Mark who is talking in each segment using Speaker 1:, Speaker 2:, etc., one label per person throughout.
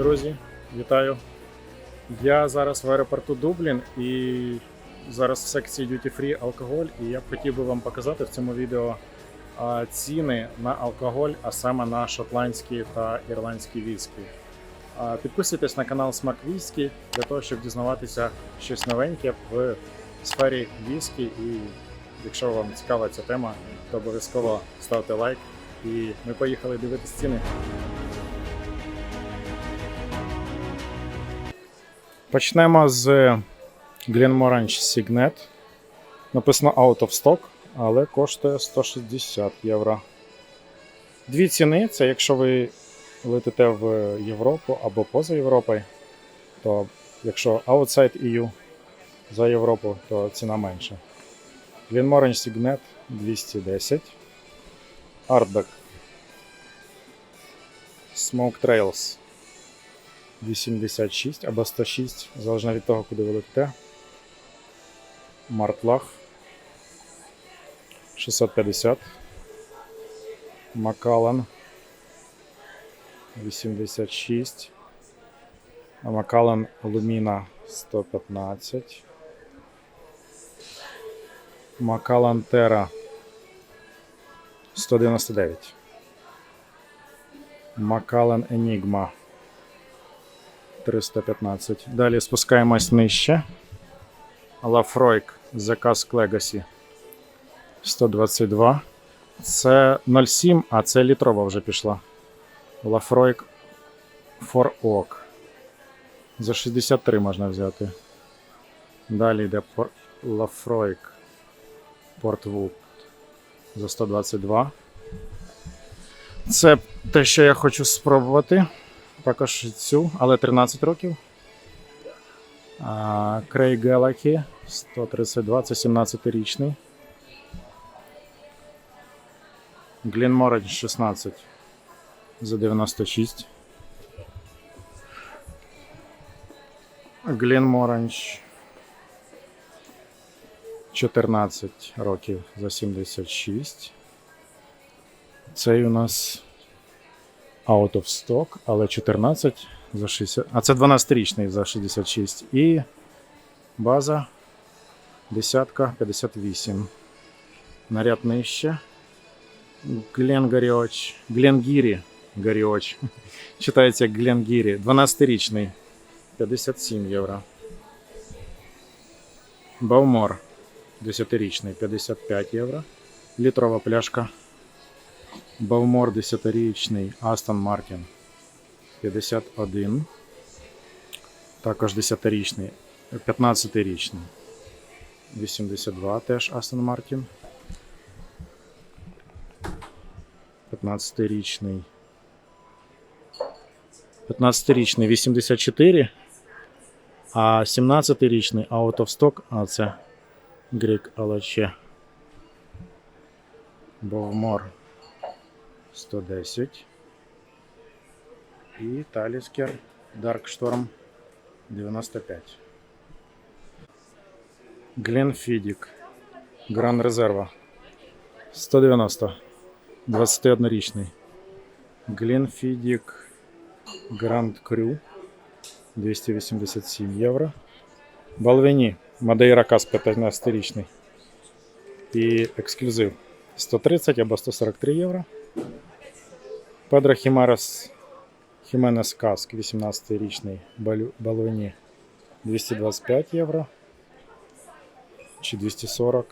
Speaker 1: друзі, вітаю. Я зараз в аеропорту Дублін і зараз в секції Duty Free алкоголь. І я б хотів би вам показати в цьому відео ціни на алкоголь, а саме на шотландські та ірландські віскі. Підписуйтесь на канал Смак Віскі для того, щоб дізнаватися щось новеньке в сфері віскі. І якщо вам цікава ця тема, то обов'язково ставте лайк. І ми поїхали дивитися ціни. Почнемо з Glenmorangie Signet. Написано Out of Stock, але коштує 160 євро. Дві ціни це якщо ви летите в Європу або поза Європою, то якщо outside EU за Європу, то ціна менша. Glenmorangie Signet 210. Artback Smoke Trails 86 або 106, залежно від того, куди ви летите. Мартлах 650. Макалан 86. А Макалан Луміна 115. Макалан Тера 199. Макалан Енігма 315. Далі спускаємось нижче. Лафройк Cask Legacy 122. Це 0,7, а це літрова вже пішла. Лафройк Oak. За 63 можна взяти. Далі йде Лафройк Портвуд за 122. Це те, що я хочу спробувати. Також цю, але 13 років. Крей Гелахі 132, це 17-річний. Глін Glenmorangie 16 за 96. Glenmorangie 14 років за 76. Цей у нас out of stock, але 14 за 60. А це 12-річний за 66. І база десятка 58. Наряд нижче. Глен Гаріоч. Гленгірі Гаріоч. Читається Гленгірі. 12-річний. 57 євро. Баумор. 10-річний 55 євро. Літрова пляшка. Бавмор 10-річний Астон Мартін 51. Також 10-річний, 15-річний. 82 теж Астон Мартін. 15-річний. 15-річний 84. А 17-річний Out of Stock, а це Грік Алаче. Бовмор 110. І Таліскер Darkstorm 95. Гленфідік Гран Резерва 190. 21-річний. Гленфідік Гранд Крю 287 євро. Балвені Мадейра Кас 15-річний. І ексклюзив 130 або 143 євро. Педро Хімерес Хіменес Каск 18-річний Балвені 225 євро. Чи 240,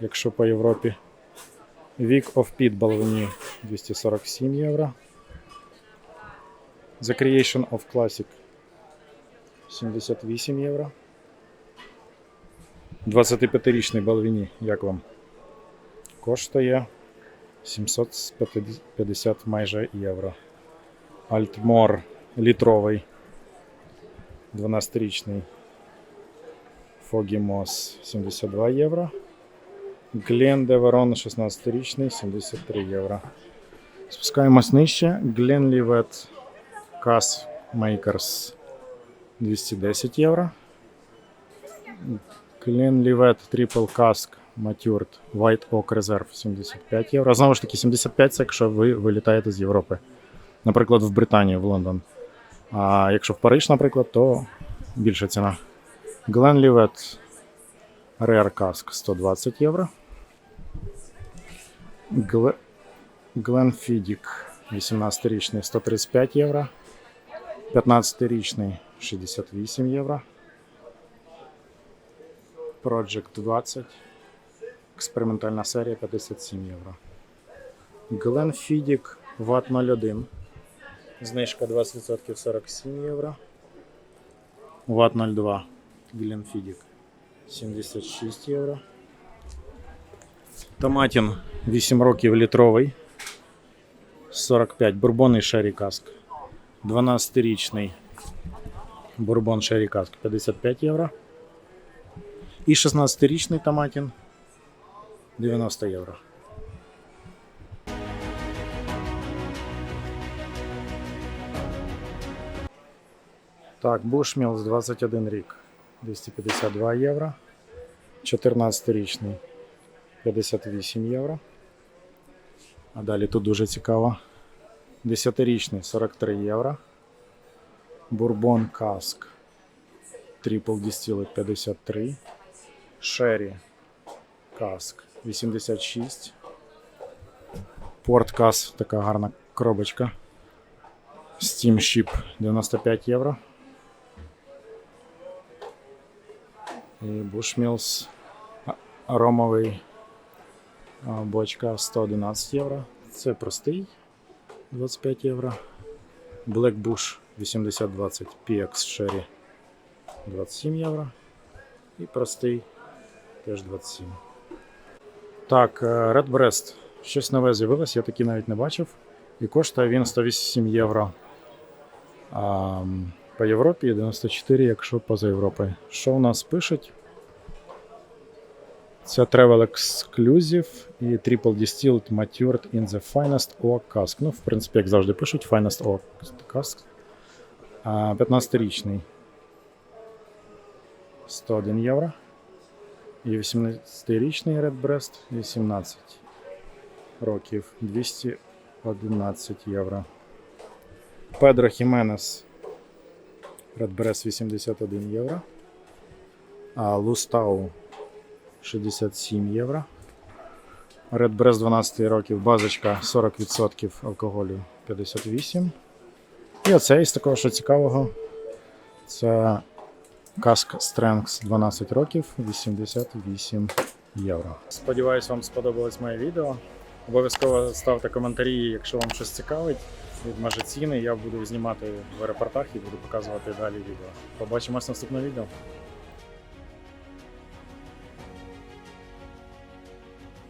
Speaker 1: якщо по Європі. Вік of Pit Балвені 247 євро. The Creation of Classic 78 євро. 25-річний Балвіні, як вам? Коштує 750 майже євро. Альтмор літровий. 12-річний. Фогімос 72 євро. Глен Деверон 16-річний 73 євро. Спускаємось нижче. Глен Лівет Кас Makers 210 євро. Глен Лівет Triple Cask Matured White Oak Reserve 75 євро. Знову ж таки, 75 це якщо ви вилітаєте з Європи. Наприклад, в Британію, в Лондон. А якщо в Париж, наприклад, то більша ціна. Glenlivet Rare Cask 120 євро. Гле... Glenfiddich 18-річний 135 євро. 15-річний 68 євро. Project 20. Експериментальна серія 57 євро. Glenfiddich Watt 01. Знижка 20% 47 євро. Watt 02. Glenfiddich 76 євро. Томатін 8 років літровий. 45. Бурбон і Шері Каск. 12-річний Бурбон Шері Каск 55 євро. І 16-річний Томатін 90 євро. Так, Bushmills 21 рік 252 євро. 14-річний 58 євро. А далі тут дуже цікаво. 10-річний 43 євро. Бурбон Каск. Triple Distilled 53. Sherry Каск 86. Порт Кас, така гарна коробочка. Steamship 95 євро. І Bushmills ромовий бочка 111 євро. Це простий 25 євро. Black Bush 8020 PX Sherry 27 євро. І простий теж 27. Так, е, Redbreast. Щось нове з'явилось, я такі навіть не бачив. І коштує він 108 євро. А, по Європі і 94, якщо поза Європою. Що у нас пишуть? Це Travel Exclusive і Triple Distilled Matured in the Finest Oak Cask. Ну, в принципі, як завжди пишуть, Finest Oak Cask. 15-річний 101 євро. І 18-річний Redbreast 18 років 211 євро. Педро Хіменес Redbreast 81 євро. А Лустау 67 євро. Redbreast 12 років, базочка 40% алкоголю 58. І оце із такого, що цікавого. Це Каск Strengths 12 років 88 євро. Сподіваюсь, вам сподобалось моє відео. Обов'язково ставте коментарі, якщо вам щось цікавить. Від може ціни я буду знімати в аеропортах і буду показувати далі відео. Побачимось в наступному відео.